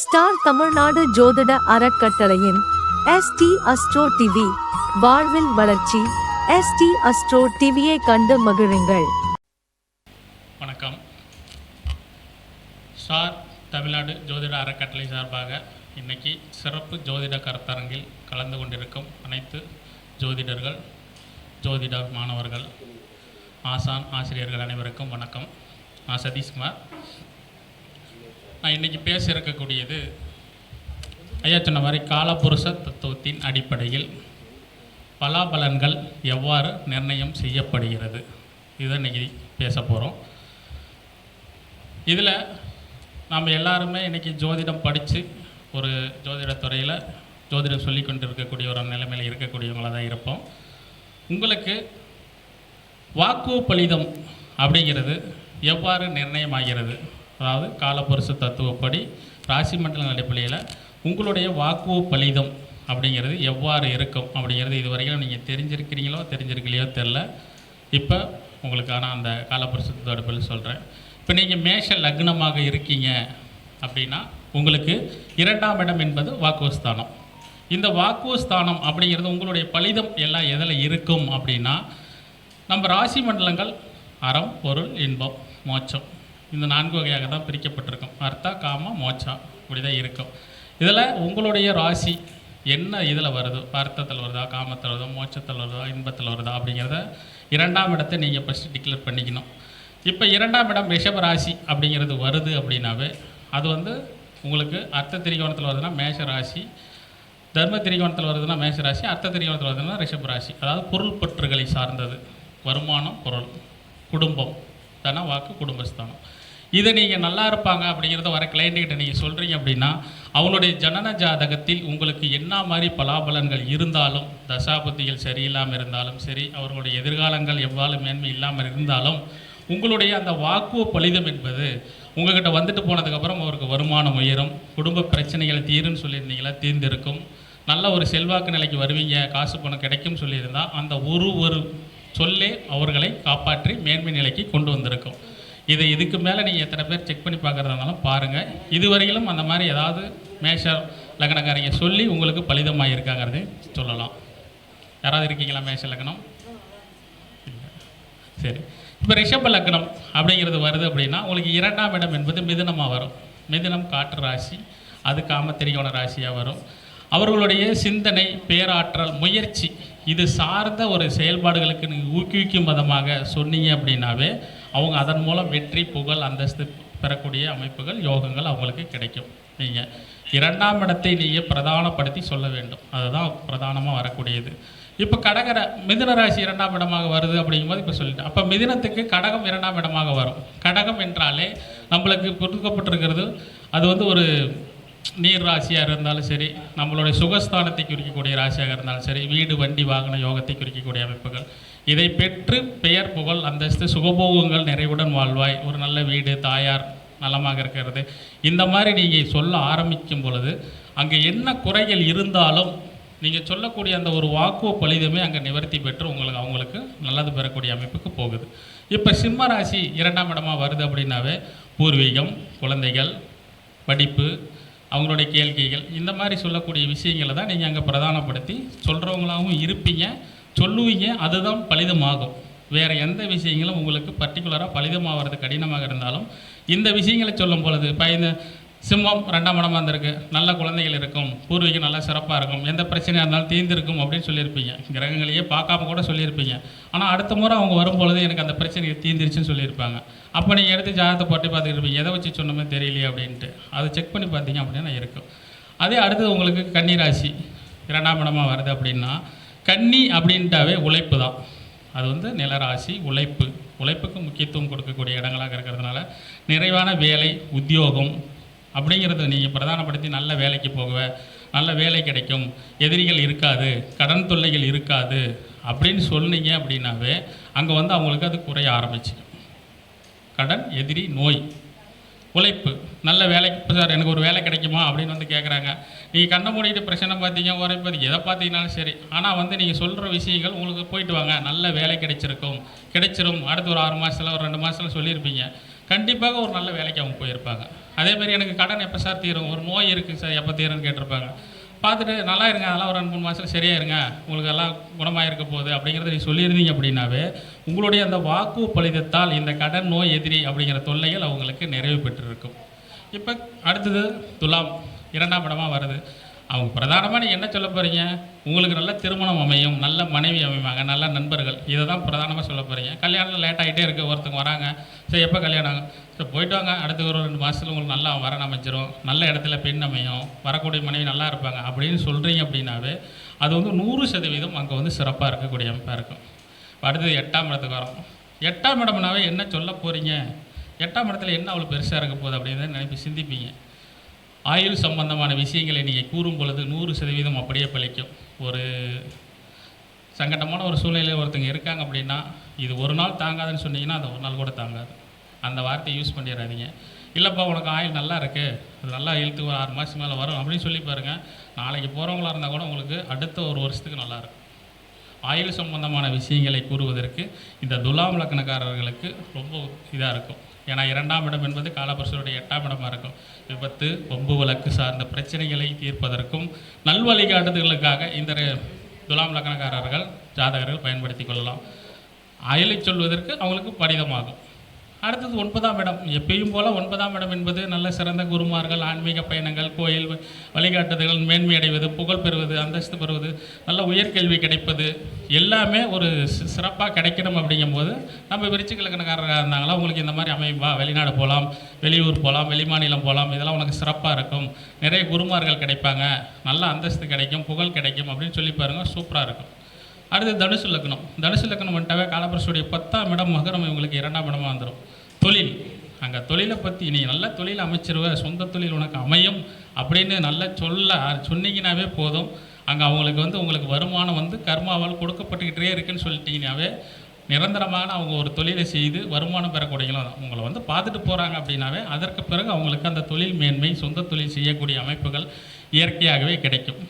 Star Tamil Nadu ஜோதிட அறக்கட்டளையின் ST astro TV வாழ்வில் வளர்ச்சி. எஸ்டி அஸ்ட்ரோ டிவியை கண்டு மகிழுங்கள். வணக்கம். ஸ்டார் தமிழ்நாடு ஜோதிட அறக்கட்டளை சார்பாக இன்னைக்கு சிறப்பு ஜோதிட கருத்தரங்கில் கலந்து கொண்டிருக்கும் அனைத்து ஜோதிடர்கள் ஜோதிட மாணவர்கள் ஆசான் ஆசிரியர்கள் அனைவருக்கும் வணக்கம். நான் சதீஷ்குமார். நான் இன்றைக்கி பேச இருக்கக்கூடியது ஐயா சொன்ன மாதிரி காலபுருஷ தத்துவத்தின் அடிப்படையில் பலாபலன்கள் எவ்வாறு நிர்ணயம் செய்யப்படுகிறது. இதை இன்றைக்கி பேச போகிறோம் இதில் நாம் எல்லாருமே இன்றைக்கி ஜோதிடம் படித்து ஒரு ஜோதிடத்துறையில் ஜோதிடம் சொல்லி கொண்டு இருக்கக்கூடிய ஒரு நிலைமையில் இருக்கக்கூடியவங்களாக தான் இருப்போம். உங்களுக்கு வாக்கு பலிதம் அப்படிங்கிறது எவ்வாறு நிர்ணயமாகிறது? அதாவது காலபுருஷ தத்துவப்படி ராசி மண்டல அடிப்படையில் உங்களுடைய வாக்கு பலிதம் அப்படிங்கிறது எவ்வாறு இருக்கும் அப்படிங்கிறது இது வரைக்கும் நீங்கள் தெரிஞ்சிருக்கிறீங்களோ தெரிஞ்சிருக்கலையோ தெரில இப்போ உங்களுக்கான அந்த காலபுருஷத்தோட அடிப்படையில் சொல்கிறேன் இப்போ நீங்கள் மேஷ லக்னமாக இருக்கீங்க அப்படின்னா உங்களுக்கு இரண்டாம் இடம் என்பது வாக்குஸ்தானம். இந்த வாக்குஸ்தானம் அப்படிங்கிறது உங்களுடைய பலிதம் எல்லாம் எதில் இருக்கும் அப்படின்னா நம்ம ராசி மண்டலங்கள் அறம் பொருள் இன்பம் மோட்சம். இந்த நான்கு வகையாக தான் பிரிக்கப்பட்டிருக்கும். அர்த்தா காம மோட்சா இப்படி தான் இருக்கும். இதில் உங்களுடைய ராசி என்ன இதில் வருதோ? அர்த்தத்தில் வருதா காமத்தில் வருதா மோட்சத்தில் வருதா இன்பத்தில் வருதா அப்படிங்கிறத இரண்டாம் இடத்தை நீங்கள் ஃபஸ்ட்டு டிக்ளேர் பண்ணிக்கணும். இப்போ இரண்டாம் இடம் ரிஷப ராசி அப்படிங்கிறது வருது அப்படின்னாவே அது வந்து உங்களுக்கு அர்த்த திரிகோணத்தில் வருதுன்னா மேஷ ராசி தர்ம திரிகோணத்தில் வருதுன்னா மேஷ ராசி அர்த்த திரிகோணத்தில் வருதுன்னா ரிஷப ராசி. அதாவது பொருள் பற்றுகளை சார்ந்தது. வருமானம் பொருள் குடும்பம். தன வாக்கு குடும்பஸ்தானம். இதை நீங்கள் நல்லா இருப்பாங்க அப்படிங்கிறத வர கிளைண்ட்டுக்கிட்ட நீங்கள் சொல்கிறீங்க அப்படின்னா அவங்களுடைய ஜனன ஜாதகத்தில் உங்களுக்கு என்ன மாதிரி பலாபலன்கள் இருந்தாலும் தசாபுத்திகள் சரியில்லாமல் இருந்தாலும் சரி அவர்களுடைய எதிர்காலங்கள் எவ்வாறு மேன்மை இல்லாமல் இருந்தாலும் உங்களுடைய அந்த வாக்குவ பலிதம் என்பது உங்ககிட்ட வந்துட்டு போனதுக்கப்புறம் அவருக்கு வருமானம் உயரும் குடும்ப பிரச்சனைகள் தீருன்னு சொல்லியிருந்தீங்களா தீர்ந்திருக்கும். நல்ல ஒரு செல்வாக்கு நிலைக்கு வருவீங்க காசு பணம் கிடைக்கும் சொல்லியிருந்தால் அந்த ஒரு ஒரு சொல்லே அவர்களை காப்பாற்றி மேன்மை நிலைக்கு கொண்டு வந்திருக்கும். இதை இதுக்கு மேலே நீங்கள் எத்தனை பேர் செக் பண்ணி பார்க்குறதா இருந்தாலும் பாருங்கள் இதுவரையிலும் அந்த மாதிரி ஏதாவது மேஷ லக்னக்காரங்க சொல்லி உங்களுக்கு பலிதமாக இருக்காங்கிறதை சொல்லலாம். யாராவது இருக்கீங்களா மேஷ லக்னம்? சரி. இப்போ ரிஷப லக்னம் அப்படிங்கிறது வருது அப்படின்னா உங்களுக்கு இரண்டாம் இடம் என்பது மிதுனமாக வரும். மிதுனம் காற்று ராசி அது காமத்திரியோட ராசியாக வரும். அவர்களுடைய சிந்தனை பேராற்றல் முயற்சி இது சார்ந்த ஒரு செயல்பாடுகளுக்கு நீங்கள் ஊக்குவிக்கும் விதமாக சொன்னீங்க அப்படின்னாவே அவங்க அதன் மூலம் வெற்றி புகழ் அந்தஸ்து பெறக்கூடிய அமைப்புகள் யோகங்கள் அவங்களுக்கு கிடைக்கும். நீங்கள் இரண்டாம் இடத்தை நீங்கள் பிரதானப்படுத்தி சொல்ல வேண்டும். அதுதான் பிரதானமாக வரக்கூடியது. இப்போ கடகர மிதுன ராசி இரண்டாம் இடமாக வருது அப்படிங்கும்போது இப்போ சொல்லிட்டேன். அப்போ மிதினத்துக்கு கடகம் இரண்டாம் இடமாக வரும். கடகம் என்றாலே நம்மளுக்கு கொடுக்கப்பட்டிருக்கிறது அது வந்து ஒரு நீர் ராசியாக இருந்தாலும் சரி நம்மளுடைய சுகஸ்தானத்தை குறிக்கக்கூடிய ராசியாக இருந்தாலும் சரி வீடு வண்டி வாகன யோகத்தை குறிக்கக்கூடிய அமைப்புகள். இதை பெற்று பெயர் புகழ் அந்தஸ்து சுகபோகங்கள் நிறைவுடன் வாழ்வாய். ஒரு நல்ல வீடு தாயார் நலமாக இருக்கிறது. இந்த மாதிரி நீங்கள் சொல்ல ஆரம்பிக்கும் பொழுது அங்கே என்ன குறைகள் இருந்தாலும் நீங்கள் சொல்லக்கூடிய அந்த ஒரு வாக்குவ பலிதமே அங்கே நிவர்த்தி பெற்று உங்களுக்கு அவங்களுக்கு நல்லது பெறக்கூடிய அமைப்புக்கு போகுது. இப்போ சிம்ம ராசி இரண்டாம் இடமாக வருது அப்படின்னாவே பூர்வீகம் குழந்தைகள் படிப்பு அவங்களுடைய கேள்விகள் இந்த மாதிரி சொல்லக்கூடிய விஷயங்களை தான் நீங்கள் அங்கே பிரதானப்படுத்தி சொல்கிறவங்களாகவும் இருப்பீங்க. சொல்லுவீங்க அதுதான் பலிதமாகும். வேறு எந்த விஷயங்களும் உங்களுக்கு பர்டிகுலராக பலிதமாகிறது கடினமாக இருந்தாலும் இந்த விஷயங்களை சொல்லும் பொழுது பயந்து சிம்மம் ரெண்டாம் இடமாக இருந்திருக்கு நல்ல குழந்தைகள் இருக்கும் பூர்வீகம் நல்லா சிறப்பாக இருக்கும் எந்த பிரச்சனையாக இருந்தாலும் தீர்ந்திருக்கும் அப்படின்னு சொல்லியிருப்பீங்க. கிரகங்களையே பார்க்காம கூட சொல்லியிருப்பீங்க. ஆனால் அடுத்த முறை அவங்க வரும்பொழுது எனக்கு அந்த பிரச்சனை தீர்ந்துருச்சுன்னு சொல்லியிருப்பாங்க. அப்போ நீங்கள் எடுத்து ஜாதகத்தை போட்டு பார்த்துட்டு எதை வச்சு சொன்னமே தெரியலையே அப்படின்ட்டு. அதை செக் பண்ணி பார்த்தீங்க அப்படின்னா இருக்கும். அதே அடுத்தது உங்களுக்கு கன்னிராசி இரண்டாம் இடமாக வருது அப்படின்னா கன்னி அப்படின்ட்டாவே உழைப்பு தான். அது வந்து நிலராசி உழைப்பு. உழைப்புக்கு முக்கியத்துவம் கொடுக்கக்கூடிய இடங்களாக இருக்கிறதுனால நிறைவான வேலை உத்தியோகம் அப்படிங்கிறத நீங்கள் பிரதானப்படுத்தி நல்ல வேலைக்கு போகுவேன் நல்ல வேலை கிடைக்கும். எதிரிகள் இருக்காது கடன் தொல்லைகள் இருக்காது அப்படின்னு சொன்னீங்க அப்படின்னாவே அங்கே வந்து அவங்களுக்கு அது குறைய ஆரம்பிச்சிடும் கடன் எதிரி நோய் உழைப்பு நல்ல வேலைக்கு இப்போ சார் எனக்கு ஒரு வேலை கிடைக்குமா அப்படின்னு வந்து கேட்குறாங்க நீங்கள் கண்ணை மூடிட்டு பிரச்சனை பார்த்தீங்க உரைப்பது எதை பார்த்தீங்கனாலும் சரி. ஆனால் வந்து நீங்கள் சொல்கிற விஷயங்கள் உங்களுக்கு போயிட்டு வாங்க. நல்ல வேலை கிடைச்சிருக்கும். கிடைச்சிரும். அடுத்து ஒரு ஆறு மாதத்தில் ஒரு ரெண்டு மாதத்தில் சொல்லியிருப்பீங்க. கண்டிப்பாக ஒரு நல்ல வேலைக்கு அவங்க போயிருப்பாங்க. அதே மாதிரி எனக்கு கடன் எப்போ சார் தீரும்? ஒரு நோய் இருக்குது சார் எப்போ தீரும்னு கேட்டிருப்பாங்க. பார்த்துட்டு நல்லா இருங்க அதெல்லாம் ஒரு ரெண்டு மூணு மாதத்தில் சரியாக இருங்க. உங்களுக்கு எல்லாம் குணமாக இருக்க போகுது அப்படிங்கிறத நீ சொல்லியிருந்தீங்க அப்படின்னாவே உங்களுடைய அந்த வாக்கு பலிதத்தால் இந்த கடன் நோய் எதிரி அப்படிங்கிற தொல்லைகள் அவங்களுக்கு நிறைவு பெற்றிருக்கும். இப்போ அடுத்தது துலாம் இரண்டாம் படமாக வருது. அவங்க பிரதானமாக நீங்கள் என்ன சொல்ல போகிறீங்க உங்களுக்கு நல்ல திருமணம் அமையும் நல்ல மனைவி அமைவாங்க நல்ல நண்பர்கள். இதை தான் பிரதானமாக சொல்ல போகிறீங்க கல்யாணம் லேட் ஆகிட்டே இருக்குது ஒருத்தங்க வராங்க. சரி எப்போ கல்யாணம் ஆகும்? சரி போயிட்டு வாங்க. அடுத்த ஒரு ரெண்டு மாதத்துல உங்களுக்கு நல்லா வரன் அமைச்சிரும் நல்ல இடத்துல பெண் அமையும். வரக்கூடிய மனைவி நல்லா இருப்பாங்க. அப்படின்னு சொல்கிறீங்க அப்படின்னாவே அது வந்து நூறு சதவீதம் அங்கே வந்து சிறப்பாக இருக்கக்கூடிய அமைப்பாக இருக்கும். அடுத்தது எட்டாம் இடத்துக்கு வரோம். எட்டாம் இடம்னாவே என்ன சொல்ல போகிறீங்க எட்டாம் இடத்துல என்ன அவ்வளோ பெருசாக இருக்க போகுது அப்படின்னு நினைப்பி சிந்திப்பீங்க. ஆயுள் சம்பந்தமான விஷயங்களை நீங்கள் கூறும் பொழுது நூறு சதவீதம் அப்படியே பழிக்கும். ஒரு சங்கடமான ஒரு சூழ்நிலையில் ஒருத்தங்க இருக்காங்க அப்படின்னா இது ஒரு நாள் தாங்காதுன்னு சொன்னீங்கன்னா அது ஒரு நாள் கூட தாங்காது. அந்த வார்த்தையை யூஸ் பண்ணிடாதீங்க. இல்லைப்பா உனக்கு ஆயில் நல்லா இருக்குது அது நல்லா இழுத்து ஒரு ஆறு மாதம் மேலே வரும் அப்படின்னு சொல்லி பாருங்கள் நாளைக்கு போகிறவங்களா இருந்தால் கூட உங்களுக்கு அடுத்த ஒரு வருஷத்துக்கு நல்லா இருக்கும். ஆயுள் சம்பந்தமான விஷயங்களை கூறுவதற்கு இந்த துலாம் லக்கணக்காரர்களுக்கு ரொம்ப இதாக இருக்கும். ஏன்னா இரண்டாம் இடம் என்பது காலபுருஷனுடைய எட்டாம் இடமாக இருக்கும். விபத்து கொம்பு வழக்கு சார்ந்த பிரச்சனைகளை தீர்ப்பதற்கும் நல்வழிகாட்டுதல்களுக்காக இந்த துலாம் லக்னக்காரர்கள் ஜாதகர்கள் பயன்படுத்தி கொள்ளலாம். அயலை சொல்வதற்கு அவங்களுக்கு படிதமாகும். அடுத்தது ஒன்பதாம் இடம். எப்பயும் போல் ஒன்பதாம் இடம் என்பது நல்ல சிறந்த குருமார்கள் ஆன்மீக பயணங்கள் கோயில் வழிகாட்டுதல்கள் மேன்மை அடைவது புகழ் பெறுவது அந்தஸ்து பெறுவது நல்ல உயர்கல்வி கிடைப்பது எல்லாமே ஒரு சிறப்பாக கிடைக்கணும் அப்படிங்கும்போது நம்ம விருச்சிக்கலக்கணக்காரராக இருந்தாங்களா உங்களுக்கு இந்த மாதிரி அமையும். வா வெளிநாடு போகலாம் வெளியூர் போகலாம் வெளிமாநிலம் போகலாம் இதெல்லாம் உனக்கு சிறப்பாக இருக்கும். நிறைய குருமார்கள் கிடைப்பாங்க. நல்ல அந்தஸ்து கிடைக்கும் புகழ் கிடைக்கும் அப்படின்னு சொல்லி பாருங்க சூப்பராக இருக்கும். அடுத்து தனுசு லக்னம். தனுசு லக்னம் வந்துட்டாவே காலபுருஷுடைய பத்தாம் இடம் மகரம் இவங்களுக்கு இரண்டாம் இடமா வந்துடும் தொழில். அங்கே தொழிலை பற்றி நீ நல்ல தொழில் அமைச்சிருவ சொந்த தொழில் உனக்கு அமையும் அப்படின்னு நல்லா சொல்ல சொன்னீங்கன்னாவே போதும். அங்கே அவங்களுக்கு வந்து உங்களுக்கு வருமானம் வந்து கர்மாவால் கொடுக்கப்பட்டுக்கிட்டே இருக்குன்னு சொல்லிட்டீங்கனாவே நிரந்தரமான அவங்க ஒரு தொழிலை செய்து வருமானம் பெறக்கூடியவங்களும் தான். உங்களை வந்து பார்த்துட்டு போகிறாங்க அப்படின்னாவே அதற்கு பிறகு அவங்களுக்கு அந்த தொழில் மேன்மை சொந்த தொழில் செய்யக்கூடிய அமைப்புகள் இயற்கையாகவே கிடைக்கும்.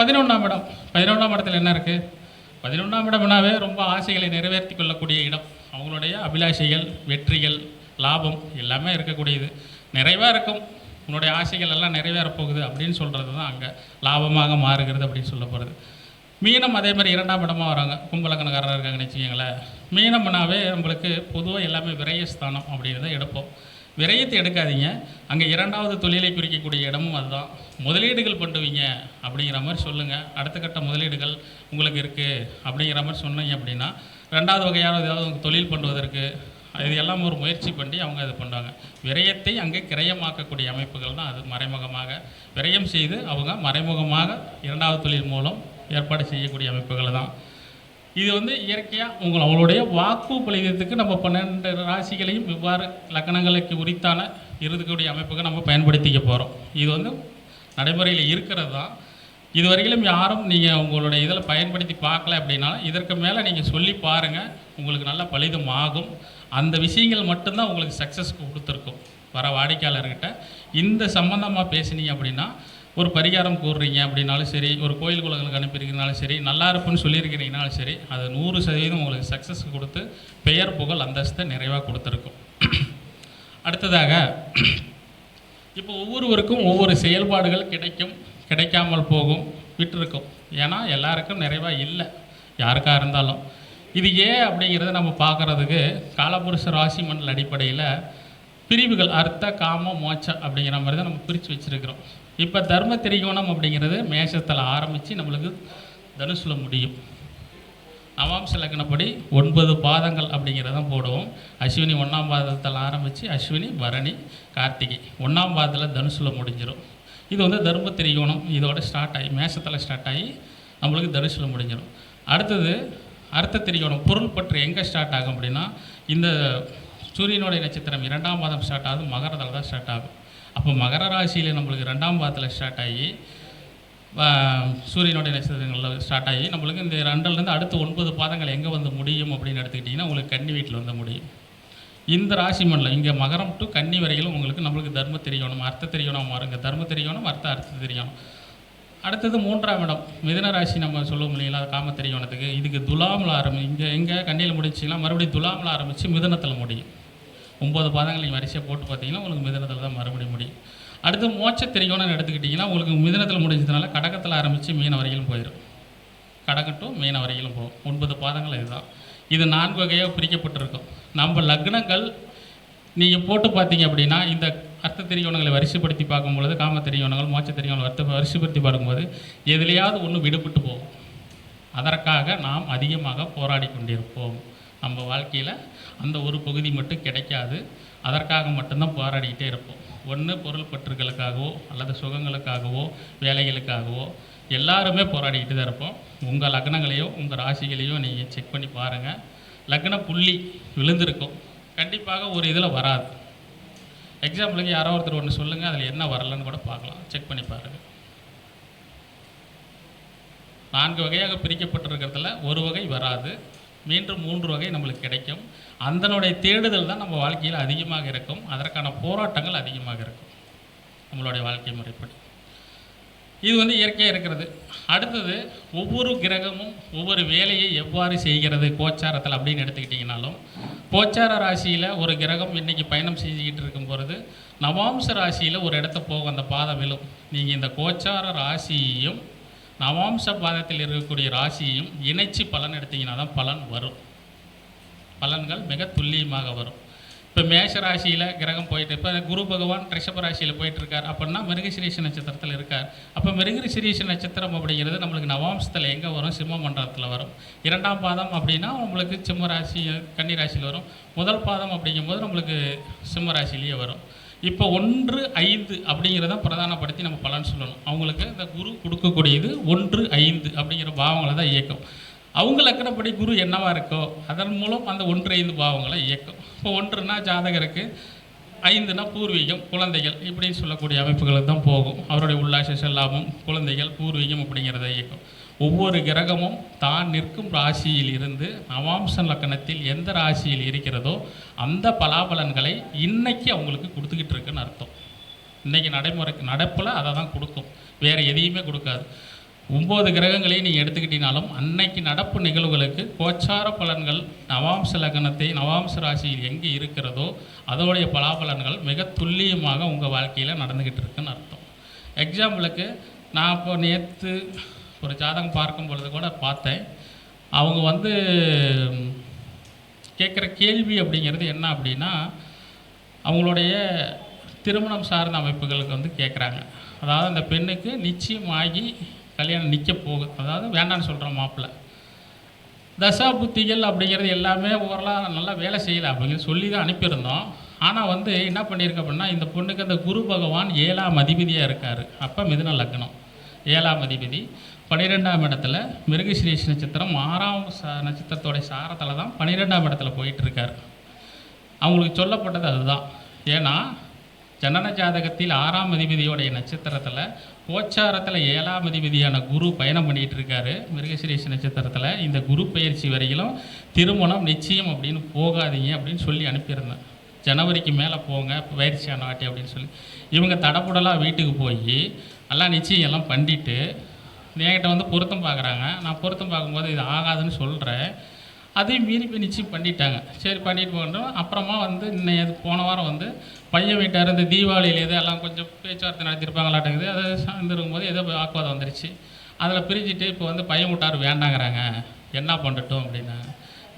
பதினொன்றாம் இடம். பதினொன்றாம் இடத்துல என்ன இருக்குது பதினொன்றாம் இடம்னாவே ரொம்ப ஆசைகளை நிறைவேற்றி கொள்ளக்கூடிய இடம். அவங்களுடைய அபிலாஷைகள் வெற்றிகள் லாபம் எல்லாமே இருக்கக்கூடியது. நிறைவாக இருக்கும். உன்னுடைய ஆசைகள் எல்லாம் நிறைவேறப்போகுது அப்படின்னு சொல்கிறது தான் அங்கே லாபமாக மாறுகிறது அப்படின்னு சொல்ல போகிறது மீனம் அதே மாதிரி இரண்டாம் இடமாக வராங்க. கும்பலக்கணக்காரராக இருக்காங்கன்னு வச்சுக்கோங்களேன். மீனம்னாவே நம்மளுக்கு பொதுவாக எல்லாமே விரயஸ்தானம் அப்படின்னு தான் எடுப்போம். விரயத்தை எடுக்காதீங்க. அங்கே இரண்டாவது தொழிலை குறிக்கக்கூடிய இடமும் அதுதான். முதலீடுகள் பண்ணுவீங்க அப்படிங்கிற மாதிரி சொல்லுங்கள் அடுத்த கட்ட முதலீடுகள் உங்களுக்கு இருக்குது அப்படிங்கிற மாதிரி சொன்னீங்க அப்படின்னா ரெண்டாவது வகையான ஏதாவது தொழில் பண்ணுவதற்கு இது எல்லாம் ஒரு முயற்சி பண்ணி அவங்க இது பண்ணுவாங்க. விரயத்தை அங்கே கிரயமாக்கக்கூடிய அமைப்புகள் தான் அது மறைமுகமாக. விரயம் செய்து அவங்க மறைமுகமாக இரண்டாவது தொழில் மூலம் ஏற்பாடு செய்யக்கூடிய அமைப்புகள் தான். இது வந்து இயற்கையாக உங்கள் அவங்களுடைய வாக்கு பலிதத்துக்கு நம்ம பன்னெண்டு ராசிகளையும் இவ்வாறு லக்கணங்களுக்கு உரித்தான இருக்கக்கூடிய அமைப்புகள் நம்ம பயன்படுத்திக்க போகிறோம் இது வந்து நடைமுறையில் இருக்கிறது தான். இதுவரையிலும் யாரும் நீங்கள் உங்களுடைய இதில் பயன்படுத்தி பார்க்கல அப்படின்னா இதற்கு மேலே நீங்கள் சொல்லி பாருங்கள் உங்களுக்கு நல்ல பலிதம் ஆகும் அந்த விஷயங்கள் மட்டும்தான் உங்களுக்கு சக்ஸஸ் கொடுத்துருக்கும். வர வாடிக்கையாளர்கிட்ட இந்த சம்மந்தமாக பேசுனீங்க அப்படின்னா ஒரு பரிகாரம் கூறுறீங்க அப்படின்னாலும் சரி ஒரு கோயில் குலங்களுக்கு அனுப்பியிருக்கீங்கனாலும் சரி நல்லா இருப்புன்னு சொல்லியிருக்கிறீங்கனாலும் சரி அது நூறு சதவீதம் உங்களுக்கு சக்ஸஸ் கொடுத்து பெயர் புகழ் அந்தஸ்தை நிறைவாக கொடுத்துருக்கும். அடுத்ததாக இப்போ ஒவ்வொருவருக்கும் ஒவ்வொரு செயல்பாடுகள் கிடைக்கும் கிடைக்காமல் போகும் விட்டுருக்கும். ஏன்னா எல்லாருக்கும் நிறைவாக இல்லை யாருக்காக இருந்தாலும். இது ஏன் அப்படிங்கிறத நம்ம பார்க்குறதுக்கு காலபுருஷ ராசி மண்டல் அடிப்படையில் பிரிவுகள் அர்த்த காம மோட்ச அப்படிங்கிற மாதிரி தான் நம்ம பிரித்து வச்சுருக்கிறோம். இப்போ தர்ம திரிகோணம் அப்படிங்கிறது மேஷத்தில் ஆரம்பித்து நம்மளுக்கு தனுசில் முடியும். அவாம்ச லக்னப்படி ஒன்பது பாதங்கள் அப்படிங்கிறதான் போடுவோம். அஸ்வினி ஒன்றாம் பாதத்தில் ஆரம்பித்து அஸ்வினி பரணி கார்த்திகை. ஒன்றாம் பாதத்தில் தனுசில் முடிஞ்சிடும் இது வந்து தர்ம திரிகோணம். இதோட ஸ்டார்ட் ஆகி மேஷத்தில் ஸ்டார்ட் ஆகி நம்மளுக்கு தனுசில் முடிஞ்சிடும் அடுத்தது அர்த்த திரிகோணம். பொருள் பற்று எங்கே ஸ்டார்ட் ஆகும் அப்படின்னா இந்த சூரியனுடைய நட்சத்திரம் இரண்டாம் மாதம் ஸ்டார்ட் ஆகுது மகரத்தில் தான் ஸ்டார்ட் ஆகும். அப்போ மகர ராசியில் நம்மளுக்கு ரெண்டாம் பாதத்தில் ஸ்டார்ட் ஆகி சூரியனுடைய நட்சத்திரங்களில் ஸ்டார்ட் ஆகி நம்மளுக்கு இந்த ரெண்டுலேருந்து அடுத்த ஒன்பது பாதங்கள் எங்கே வந்து முடியும் அப்படின்னு எடுத்துக்கிட்டிங்கன்னா உங்களுக்கு கன்னி வீட்டில் வந்து முடியும். இந்த ராசி மண்டலம் இங்கே மகரம் டு கன்னி வரையிலும் உங்களுக்கு நம்மளுக்கு தர்ம தெரியணும் அர்த்த தெரியணும் மாறுங்க. தர்ம தெரியணும் அர்த்த அர்த்த தெரியணும் அடுத்தது மூன்றாம் இடம் மிதன ராசி நம்ம சொல்லுவோம் இல்லைங்களா காம தெரியவனத்துக்கு இதுக்கு துலாமில் ஆரம்பி இங்கே எங்கே கண்ணியில் முடிச்சிங்கன்னா மறுபடியும் துலாமில் ஆரம்பித்து மிதனத்தில் முடியும். ஒம்பது பாதங்கள் நீங்கள் வரிசையாக போட்டு பார்த்தீங்கன்னா உங்களுக்கு மிதனத்தில் தான் மறுபடியும் முடியும். அடுத்து மோட்ச திரிகோணம் எடுத்துக்கிட்டிங்கன்னா உங்களுக்கு மிதனத்தில் முடிஞ்சதுனால கடகத்தில் ஆரம்பித்து மீன வரையிலும் போயிடும் கடகட்டும் மீன வரையிலும் போகும். ஒன்பது பாதங்கள் இதுதான். இது நான்கு வகையாக பிரிக்கப்பட்டிருக்கும். நம்ம லக்னங்கள் நீங்கள் போட்டு பார்த்தீங்க அப்படின்னா இந்த அர்த்த திரிகோணங்களை வரிசைப்படுத்தி பார்க்கும்பொழுது காம திரிகோணங்கள் மோட்ச திரிகோணங்கள் அர்த்த வரிசைப்படுத்தி பார்க்கும்போது எதுலையாவது ஒன்று விடுபட்டு போகும். அதற்காக நாம் அதிகமாக போராடி கொண்டிருப்போம். நம்ம வாழ்க்கையில் அந்த ஒரு பகுதி மட்டும் கிடைக்காது. அதற்காக மட்டும்தான் போராடிக்கிட்டே இருப்போம். ஒன்று பொருள் பற்றுகளுக்காகவோ அல்லது சுகங்களுக்காகவோ வேலைகளுக்காகவோ எல்லாருமே போராடிக்கிட்டு தான் இருப்போம். உங்கள் லக்னங்களையோ உங்கள் ராசிகளையோ நீங்கள் செக் பண்ணி பாருங்கள் லக்ன புள்ளி விழுந்திருக்கும். கண்டிப்பாக ஒரு இதில் வராது. எக்ஸாம்பிளுக்கு யாரோ ஒருத்தர் ஒன்று சொல்லுங்கள் அதில் என்ன வரலன்னு கூட பார்க்கலாம். செக் பண்ணி பாருங்கள் நான்கு வகையாக பிரிக்கப்பட்டிருக்கிறதுல ஒரு வகை வராது. மீண்டும் மூன்று வகை நம்மளுக்கு கிடைக்கும். அதனுடைய தேடுதல் தான் நம்ம வாழ்க்கையில் அதிகமாக இருக்கும். அதற்கான போராட்டங்கள் அதிகமாக இருக்கும். நம்மளுடைய வாழ்க்கை முறைப்படி. இது வந்து இயற்கையாக இருக்கிறது. அடுத்தது ஒவ்வொரு கிரகமும் ஒவ்வொரு வேலையை எவ்வாறு செய்கிறது கோச்சாரத்தில் அப்படின்னு எடுத்துக்கிட்டிங்கனாலும் கோச்சார ராசியில் ஒரு கிரகம் இன்றைக்கி பயணம் செஞ்சுக்கிட்டு இருக்கும் பொழுது நவாம்ச ராசியில் ஒரு இடத்த போகும். அந்த பாதம் விழும். நீங்கள் இந்த கோச்சார ராசியையும் நவாம்ச பாதத்தில் இருக்கக்கூடிய ராசியையும் இணைச்சி பலன் எடுத்தீங்கன்னா தான் பலன் வரும். பலன்கள் மிக துல்லியமாக வரும். இப்போ மேஷ ராசியில் கிரகம் போயிட்டு இப்போ குரு பகவான் ரிஷப ராசியில் போயிட்டுருக்கார் அப்படின்னா மிருகசிரீஷ நட்சத்திரத்தில் இருக்கார். அப்போ மிருகசிரீஷ நட்சத்திரம் அப்படிங்கிறது நம்மளுக்கு நவாம்சத்தில் எங்கே வரும்? சிம்ம மண்டலத்தில் வரும். இரண்டாம் பாதம் அப்படின்னா நம்மளுக்கு சிம்ம ராசி கன்னி ராசியில் வரும். முதல் பாதம் அப்படிங்கும்போது நம்மளுக்கு சிம்ம ராசிலேயே வரும். இப்போ ஒன்று ஐந்து அப்படிங்கிறத பிரதானப்படுத்தி நம்ம பலன் சொல்லணும். அவங்களுக்கு இந்த குரு கொடுக்கக்கூடியது ஒன்று ஐந்து அப்படிங்கிற பாவங்களை தான் இயக்கும். அவங்க லக்கணப்படி குரு என்னவா இருக்கோ அதன் மூலம் அந்த ஒன்று ஐந்து பாவங்களை இயக்கும். இப்போ ஒன்றுனா ஜாதகருக்கு ஐந்துனா பூர்வீகம் குழந்தைகள் இப்படின்னு சொல்லக்கூடிய அமைப்புகளுக்கு தான் போகும். அவருடைய உல்லாச செல்லாமம் குழந்தைகள் பூர்வீகம் அப்படிங்கிறத இயக்கும். ஒவ்வொரு கிரகமும் தான் நிற்கும் ராசியில் இருந்து நவாம்ச லக்கணத்தில் எந்த ராசியில் இருக்கிறதோ அந்த பலாபலன்களை இன்னைக்கு அவங்களுக்கு கொடுத்துக்கிட்டு இருக்குன்னு அர்த்தம். இன்றைக்கி நடைமுறைக்கு நடப்பில் அதை தான் கொடுக்கும். வேறு எதையுமே கொடுக்காது. ஒம்பது கிரகங்களையும் நீங்கள் எடுத்துக்கிட்டீங்கனாலும் அன்னைக்கு நடப்பு நிகழ்வுகளுக்கு கோச்சார பலன்கள் நவாம்ச லக்னத்தை நவாம்ச ராசியில் எங்கே இருக்கிறதோ அதோடைய பலாபலன்கள் மிக துல்லியமாக உங்கள் வாழ்க்கையில் நடந்துக்கிட்டு இருக்குன்னு அர்த்தம். எக்ஸாம்பிளுக்கு நான் இப்போ நேற்று ஒரு ஜாதகம் பார்க்கும் பொழுது கூட பார்த்தேன். அவங்க வந்து கேட்குற கேள்வி அப்படிங்கிறது என்ன அப்படின்னா அவங்களுடைய திருமணம் சார்ந்த அமைப்புகளுக்கு வந்து கேட்குறாங்க. அதாவது அந்த பெண்ணுக்கு நிச்சயமாகி கல்யாணம் நிற்க போகுது அதாவது வேண்டான்னு சொல்கிற மாப்பிள்ளை தசா புத்திகள் அப்படிங்கிறது எல்லாமே ஓரளவு நல்லா வேலை செய்யலை அப்படிங்கிறது சொல்லி தான் அனுப்பியிருந்தோம். ஆனால் வந்து என்ன பண்ணியிருக்க அப்படின்னா இந்த பொண்ணுக்கு அந்த குரு பகவான் ஏழாம் அதிபதியாக இருக்கார். அப்போ மிதுன லக்னம். ஏழாம் அதிபதி. பன்னிரெண்டாம் இடத்துல மிருகசிரீஷ் நட்சத்திரம் ஆறாம் ச நட்சத்திரத்தோடைய சாரத்தில் தான் பன்னிரெண்டாம் இடத்துல போயிட்டுருக்கார். அவங்களுக்கு சொல்லப்பட்டது அதுதான். ஏன்னா ஜனன ஜாதகத்தில் ஆறாம் அதிபதியோடைய நட்சத்திரத்தில் கோச்சாரத்தில் ஏழாம் அதிபதியான குரு பயணம் பண்ணிகிட்டு இருக்காரு மிருகசிரீஷ நட்சத்திரத்தில் இந்த குரு பயிற்சி வரையிலும் திருமணம் நிச்சயம் அப்படின்னு போகாதீங்க அப்படின்னு சொல்லி அனுப்பியிருந்தேன். ஜனவரிக்கு மேலே போங்க பயிற்சியான ஆட்டி அப்படின்னு சொல்லி. இவங்க தடப்புடலாக வீட்டுக்கு போய் எல்லாம் நிச்சயம் எல்லாம் பண்ணிட்டு என்கிட்ட வந்து பொருத்தம் பார்க்குறாங்க. நான் பொருத்தம் பார்க்கும்போது இது ஆகாதுன்னு சொல்கிறேன் அதையும் மீறி போய் நிச்சயம் பண்ணிட்டாங்க. சரி பண்ணிட்டு போகணும். அப்புறமா வந்து இன்னைக்கு போன வாரம் வந்து பையன் வீட்டார் இந்த தீபாவளியில் ஏதோ எல்லாம் கொஞ்சம் பேச்சுவார்த்தை நடத்திருப்பாங்களாட்டங்குது அதை சார்ந்திருக்கும்போது ஏதோ வாக்குவாதம் வந்துருச்சு. அதில் பிரிஞ்சுட்டு இப்போ வந்து பையன் வீட்டார் வேண்டாங்கிறாங்க. என்ன பண்ணட்டும் அப்படின்னா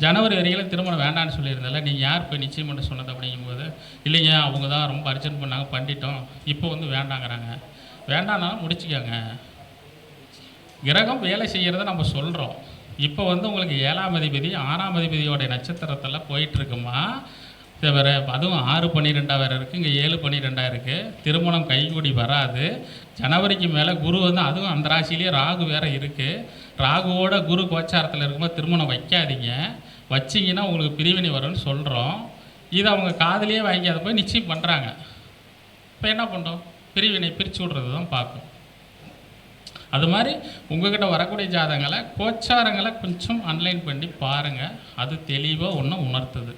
ஜனவரி வரையிலும் திருமணம் வேண்டான்னு சொல்லியிருந்தால நீங்கள் யார் போய் நிச்சயம் பண்ண சொன்னது அப்படிங்கும்போது இல்லைங்க அவங்க தான் ரொம்ப அர்ஜென்ட் பண்ணாங்க பண்ணிட்டோம். இப்போ வந்து வேண்டாங்கிறாங்க. வேண்டாம்னாலும் முடிச்சுக்கோங்க. கிரகம் வேலை செய்கிறத நம்ம சொல்கிறோம் இப்போ வந்து உங்களுக்கு ஏழாம் அதிபதி ஆறாம் அதிபதியோடைய நட்சத்திரத்தில் போயிட்டுருக்குமா? வேறு அதுவும் ஆறு பன்னிரெண்டாக வேறு இருக்குது இங்கே ஏழு பன்னிரெண்டாக இருக்குது திருமணம் கைகூடி வராது. ஜனவரிக்கு மேலே குரு வந்து அதுவும் அந்த ராசியிலேயே ராகு வேறு இருக்குது ராகுவோட குரு கோச்சாரத்தில் இருக்கும்போது திருமணம் வைக்காதீங்க. வச்சிங்கன்னா உங்களுக்கு பிரிவினை வரும்னு சொல்கிறோம் இதை அவங்க காதுலேயே வாங்கிக்காத போய் நிச்சயம் பண்ணுறாங்க இப்போ என்ன பண்ணுறோம் பிரிவினை பிரித்து விட்றது தான் பார்க்கும் அது மாதிரி உங்கள்கிட்ட வரக்கூடிய ஜாதகங்களை கோச்சாரங்களை கொஞ்சம் அன்லைன் பண்ணி பாருங்கள் அது தெளிவாக ஒன்று உணர்த்துது.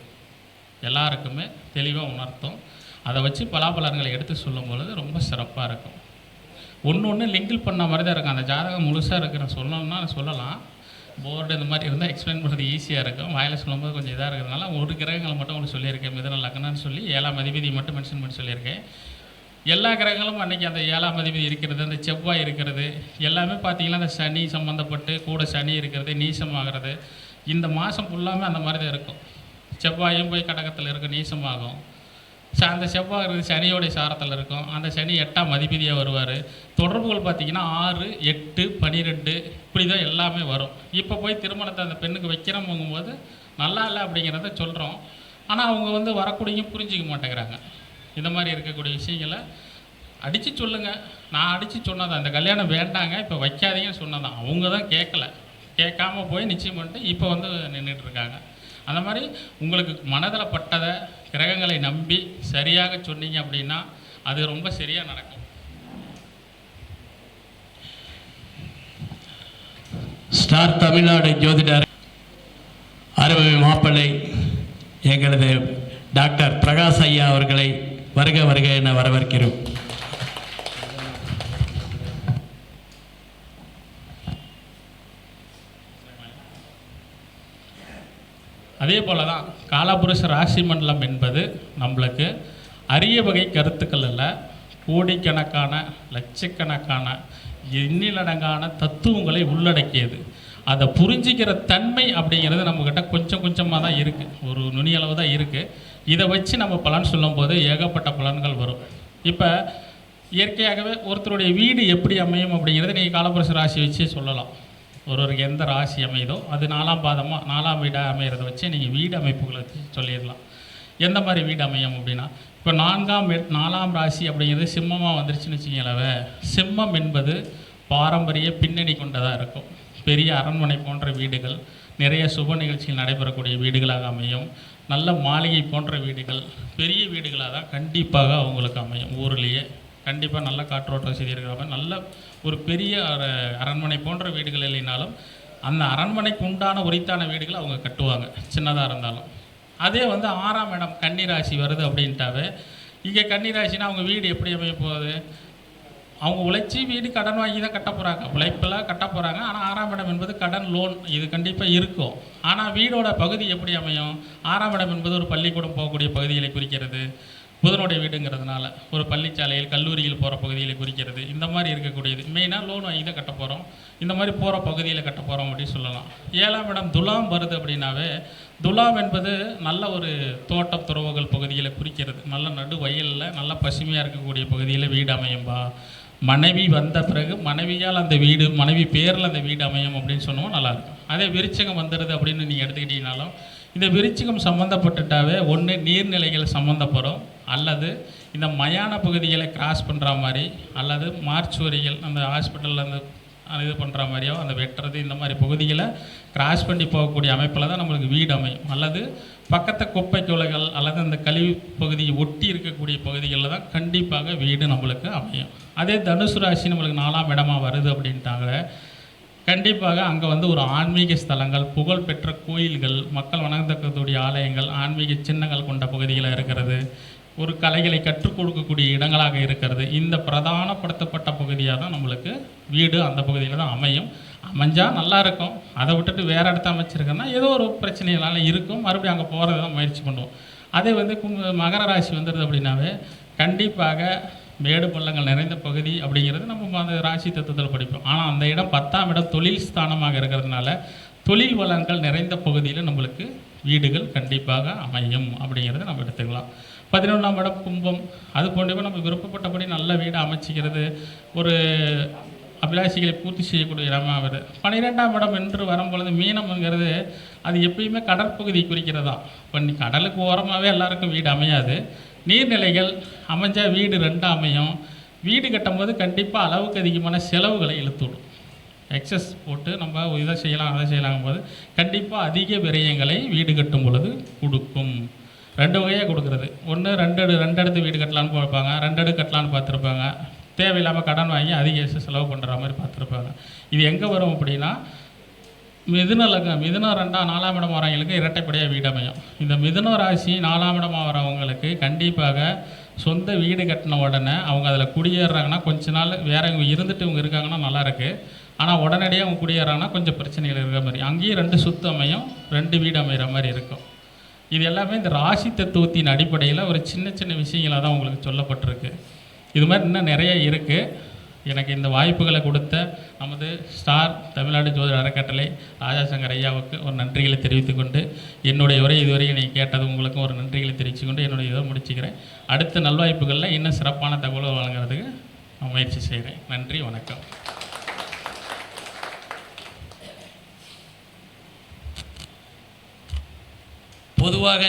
எல்லாருக்குமே தெளிவாக உணர்த்தும். அதை வச்சு பலாபலன்களை எடுத்து சொல்லும் பொழுது ரொம்ப சிறப்பாக இருக்கும். ஒன்று ஒன்று லிங்கில் பண்ண மாதிரி தான் இருக்கும். அந்த ஜாதகம் முழுசாக இருக்குன்னு சொல்லணும்னா சொல்லலாம். போர்டு இந்த மாதிரி இருந்தால் எக்ஸ்பிளைன் பண்ணுறது ஈஸியாக இருக்கும். வாயில் சொல்லும்போது கொஞ்சம் இதாக இருக்கிறதுனால ஒரு கிரகங்களை மட்டும் உங்களுக்கு சொல்லியிருக்கேன். மிதன லக்னம்னு சொல்லி ஏழாம் அதிபதி மட்டும் மென்ஷன் பண்ணி சொல்லியிருக்கேன். எல்லா கிரகங்களும் அன்றைக்கி அந்த ஏழாம் அதிபதி இருக்கிறது அந்த செவ்வாய் இருக்கிறது. எல்லாமே பார்த்தீங்கன்னா அந்த சனி சம்மந்தப்பட்டு கூட சனி இருக்கிறது நீசமாகிறது. இந்த மாதம் ஃபுல்லாமே அந்த மாதிரி தான் இருக்கும். செவ்வாயும் போய் கடகத்தில் இருக்கும் நீசமாகும். ச- அந்த செவ்வாய் சனியோடைய சாரத்தில் இருக்கும். அந்த சனி எட்டாம் அதிபதியாக வருவார். தொடர்புகள் பார்த்தீங்கன்னா ஆறு எட்டு பனிரெண்டு இப்படி தான் எல்லாமே வரும். இப்போ போய் திருமணத்தை அந்த பெண்ணுக்கு வைக்கிறோம்ங்கும்போது நல்லா இல்லை அப்படிங்கிறத சொல்கிறோம் ஆனால் அவங்க வந்து வரக்கூடிய புரிஞ்சிக்க மாட்டேங்கிறாங்க. இந்த மாதிரி இருக்கக்கூடிய விஷயங்களை அடித்து சொல்லுங்கள் நான் அடித்து சொன்னதான் இந்த கல்யாணம் வேண்டாங்க. இப்போ வைக்காதீங்கன்னு சொன்னதான் அவங்க தான் கேட்கல. கேட்காம போய் நிச்சயம் பண்ணிட்டு இப்போ வந்து நின்றுட்டு இருக்காங்க. அந்த மாதிரி உங்களுக்கு மனதில் பட்டதை கிரகங்களை நம்பி சரியாக சொன்னீங்க அப்படின்னா அது ரொம்ப சரியாக நடக்கும். ஸ்டார் தமிழ்நாடு ஜோதிடர் அறுபது மாப்பிள்ளை எங்களது டாக்டர் பிரகாஷ் ஐயா அவர்களை வருக வருக என வரவேற்கிறோம். அதே போல தான் காலபுருஷ ராசி மண்டலம் என்பது நம்மளுக்கு அரிய வகை கருத்துக்கள் இல்லை கோடிக்கணக்கான லட்சக்கணக்கான எண்ணிலடங்கான தத்துவங்களை உள்ளடக்கியது. அதை புரிஞ்சிக்கிற தன்மை அப்படிங்கிறது நம்மக்கிட்ட கொஞ்சம் கொஞ்சமாக தான் இருக்குது ஒரு நுனியளவு தான் இருக்குது இதை வச்சு நம்ம பலன் சொல்லும்போது ஏகப்பட்ட பலன்கள் வரும். இப்போ இயற்கையாகவே ஒருத்தருடைய வீடு எப்படி அமையும் அப்படிங்கிறத நீங்கள் காலபுருஷ ராசி வச்சு சொல்லலாம். ஒருவருக்கு எந்த ராசி அமையுதோ அது நாலாம் பாதமாக நாலாம் வீடாக அமைகிறத வச்சு நீங்கள் வீடு அமைப்புகளை வச்சு சொல்லிடலாம். எந்த மாதிரி வீடு அமையும் அப்படின்னா இப்போ நான்காம் நாலாம் ராசி அப்படிங்கிறது சிம்மமாக வந்துருச்சுன்னு வச்சுங்களேன் சிம்மம் என்பது பாரம்பரிய பின்னணி கொண்டதாக இருக்கும். பெரிய அரண்மனை போன்ற வீடுகள் நிறைய சுப நிகழ்ச்சிகள் நடைபெறக்கூடிய வீடுகளாக அமையும். நல்ல மாளிகை போன்ற வீடுகள் பெரிய வீடுகளாக தான் கண்டிப்பாக அவங்களுக்கு அமையும் ஊர்லேயே. கண்டிப்பாக நல்ல காற்றோட்ட வசதி இருக்கிற மாதிரி நல்ல ஒரு பெரிய அரண்மனை போன்ற வீடுகள் இல்லைனாலும் அந்த அரண்மனைக்கு உண்டான உரித்தான வீடுகளை அவங்க கட்டுவாங்க சின்னதாக இருந்தாலும். அதே வந்து ஆறாம் இடம் கன்னிராசி வருது அப்படின்ட்டாவே இங்கே கன்னிராசினா அவங்க வீடு எப்படி அமைய போகுது? அவங்க உழைச்சி வீடு கடன் வாங்கி தான் கட்ட போகிறாங்க உழைப்பெல்லாம் கட்ட போகிறாங்க ஆனால் ஆறாம் இடம் என்பது கடன் லோன் இது கண்டிப்பாக இருக்கும். ஆனால் வீடோட பகுதி எப்படி அமையும்? ஆறாம் இடம் என்பது ஒரு பள்ளிக்கூடம் போகக்கூடிய பகுதிகளை குறிக்கிறது. புதனுடைய வீடுங்கிறதுனால ஒரு பள்ளிச்சாலையில் கல்லூரியில் போகிற பகுதிகளை குறிக்கிறது. இந்த மாதிரி இருக்கக்கூடியது. மெயினாக லோன் வாங்கி தான் கட்ட போகிறோம் இந்த மாதிரி போகிற பகுதியில் கட்ட போகிறோம் அப்படின்னு சொல்லலாம். ஏழாம் இடம் துலாம் வருது அப்படின்னாவே துலாம் என்பது நல்ல ஒரு தோட்டம் துறவுகள் பகுதியில் குறிக்கிறது. நல்ல நடு வயலில் நல்ல பசுமையாக இருக்கக்கூடிய பகுதியில் வீடு அமையும்பா. மனைவி வந்த பிறகு மனைவியால் அந்த வீடு மனைவி பேரில் அந்த வீடு அமையும் அப்படின்னு சொன்னோம் நல்லாயிருக்கும் அதே விருச்சகம் வந்துடுது அப்படின்னு நீங்கள் எடுத்துக்கிட்டீங்கனாலும் இந்த விருச்சிகம் சம்மந்தப்பட்டுட்டாவே ஒன்று நீர்நிலைகள் சம்மந்தப்படும் அல்லது இந்த மயான பகுதிகளை கிராஸ் பண்ணுற மாதிரி அல்லது மார்ச் வரிகள் அந்த ஹாஸ்பிட்டலில் அந்த இது பண்ணுற மாதிரியோ அந்த வெட்டுறது இந்த மாதிரி பகுதிகளை கிராஸ் பண்ணி போகக்கூடிய அமைப்பில் தான் நம்மளுக்கு வீடு அமையும். அல்லது பக்கத்து குப்பை குலைகள் அல்லது அந்த கழிவு பகுதியை ஒட்டி இருக்கக்கூடிய பகுதிகளில் தான் கண்டிப்பாக வீடு நம்மளுக்கு அமையும். அதே தனுசு ராசி நம்மளுக்கு நாலாம் இடமா வருது அப்படின்ட்டாங்க. கண்டிப்பாக அங்கே வந்து ஒரு ஆன்மீக ஸ்தலங்கள் புகழ்பெற்ற கோயில்கள் மக்கள் வணங்கத்தக்கக்கூடிய ஆலயங்கள் ஆன்மீக சின்னங்கள் கொண்ட பகுதிகளாக இருக்கிறது. ஒரு கலைகளை கற்றுக் கொடுக்கக்கூடிய இடங்களாக இருக்கிறது. இந்த பிரதானப்படுத்தப்பட்ட பகுதியாக தான் நம்மளுக்கு வீடு அந்த பகுதியில் தான் அமையும். அமைஞ்சால் நல்லா இருக்கும். அதை விட்டுட்டு வேறு இடத்த அமைச்சிருக்கேன்னா ஏதோ ஒரு பிரச்சனைகளால் இருக்கும். மறுபடியும் அங்கே போகிறது தான் முயற்சி பண்ணுவோம். அதே வந்து கும்ப மகர ராசி வந்துடுது அப்படின்னாவே கண்டிப்பாக மேடு பள்ளங்கள் நிறைந்த பகுதி அப்படிங்கிறது நம்ம அந்த ராசி தத்துவத்தில் படிப்போம். ஆனால் அந்த இடம் பத்தாம் இடம் தொழில் ஸ்தானமாக இருக்கிறதுனால தொழில் வளங்கள் நிறைந்த பகுதியில் நம்மளுக்கு வீடுகள் கண்டிப்பாக அமையும் அப்படிங்கிறத நம்ம எடுத்துக்கலாம். பதினொன்றாம் இடம் கும்பம். அது போன்றவை நம்ம விருப்பப்பட்டபடி நல்ல வீடு அமைச்சிக்கிறது. ஒரு அபிலாஷைகளை பூர்த்தி செய்யக்கூடிய இடமாக வருது பன்னிரெண்டாம் இடம் என்று வரும்பொழுது மீனம்ங்கிறது அது எப்பயுமே கடற்பகுதி குறிக்கிறதா. இப்போ நீ கடலுக்கு ஓரமாகவே எல்லாருக்கும் வீடு அமையாது. நீர்நிலைகள் அமைஞ்சால் வீடு ரெண்டு அமையும். வீடு கட்டும்போது கண்டிப்பாக அளவுக்கு அதிகமான செலவுகளை இழுத்துவிடும். எக்ஸஸ் போட்டு நம்ம இதை செய்யலாம் அதை செய்யலாங்கும் போது கண்டிப்பாக அதிக விரயங்களை வீடு கட்டும் பொழுது கொடுக்கும். ரெண்டு வகையாக கொடுக்குறது. ஒன்று ரெண்டு அடு ரெண்டு இடத்து வீடு கட்டலான்னு பார்ப்பாங்க. ரெண்டு அடுக்கு கட்டலான்னு பார்த்துருப்பாங்க. தேவையில்லாமல் கடன் வாங்கி அதிக செலவு பண்ணுற மாதிரி பார்த்துருப்பாங்க. இது எங்கே வரும் அப்படின்னா மிதுன லக்னம் மிதுனம் ரெண்டாம் நாலாம் இடம் வரவங்களுக்கு இரட்டைப்படையாக வீடு அமையும். இந்த மிதுன ராசி நாலாம் இடமா வரவங்களுக்கு கண்டிப்பாக சொந்த வீடு கட்டின உடனே அவங்க அதில் குடியேறுறாங்கன்னா கொஞ்ச நாள் வேற இவங்க இருந்துட்டு இவங்க இருக்காங்கன்னா நல்லாயிருக்கு ஆனால் உடனடியாக அவங்க குடியேறாங்கன்னா கொஞ்சம் பிரச்சனைகள் இருக்கிற மாதிரி. அங்கேயும் ரெண்டு சுத்து அமையும் ரெண்டு வீடு அமைகிற மாதிரி இருக்கும். இது எல்லாமே இந்த ராசி தத்துவத்தின் அடிப்படையில் ஒரு சின்ன சின்ன விஷயங்களாக தான் உங்களுக்கு சொல்லப்பட்டிருக்கு. இது மாதிரி இன்னும் நிறைய இருக்குது எனக்கு இந்த வாய்ப்புகளை கொடுத்த நமது ஸ்டார் தமிழ்நாடு ஜோதிட அறக்கட்டளை ராஜாசங்கர் ஐயாவுக்கு ஒரு நன்றிகளை தெரிவித்துக்கொண்டு என்னுடைய உரை இதுவரை நீங்கள் கேட்டது உங்களுக்கும் ஒரு நன்றிகளை தெரிவித்து கொண்டு என்னுடைய இதை முடிச்சுக்கிறேன். அடுத்த நல்வாய்ப்புகளில் இன்னும் சிறப்பான தகவலை வழங்குறதுக்கு நான் முயற்சி செய்கிறேன் நன்றி வணக்கம். பொதுவாக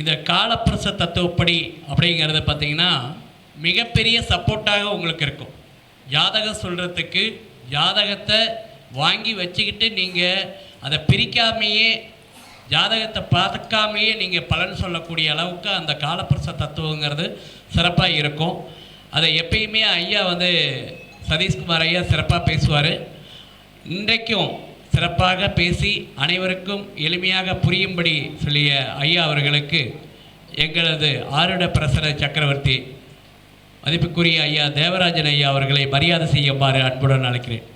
இந்த காலப்பிரச தத்துவப்படி அப்படிங்கிறது பார்த்தீங்கன்னா மிகப்பெரிய சப்போர்ட்டாக உங்களுக்கு இருக்கும். ஜாதகம் சொல்கிறதுக்கு ஜாதகத்தை வாங்கி வச்சுக்கிட்டு நீங்கள் அதை பிரிக்காமையே ஜாதகத்தை பார்க்காமையே நீங்கள் பலன் சொல்லக்கூடிய அளவுக்கு அந்த காலப்பிரச தத்துவங்கிறது சிறப்பாக இருக்கும். அதை எப்பயுமே ஐயா வந்து சதீஷ்குமார் ஐயா சிறப்பாக பேசுவார். இன்றைக்கும் சிறப்பாக பேசி அனைவருக்கும் எளிமையாக புரியும்படி சொல்லிய ஐயா அவர்களுக்கு எங்களது ஆருட பிரசர சக்கரவர்த்தி மதிப்புக்குரிய ஐயா தேவராஜன் ஐயா அவர்களை மரியாதை செய்யுமாறு அன்புடன் அழைக்கிறேன்.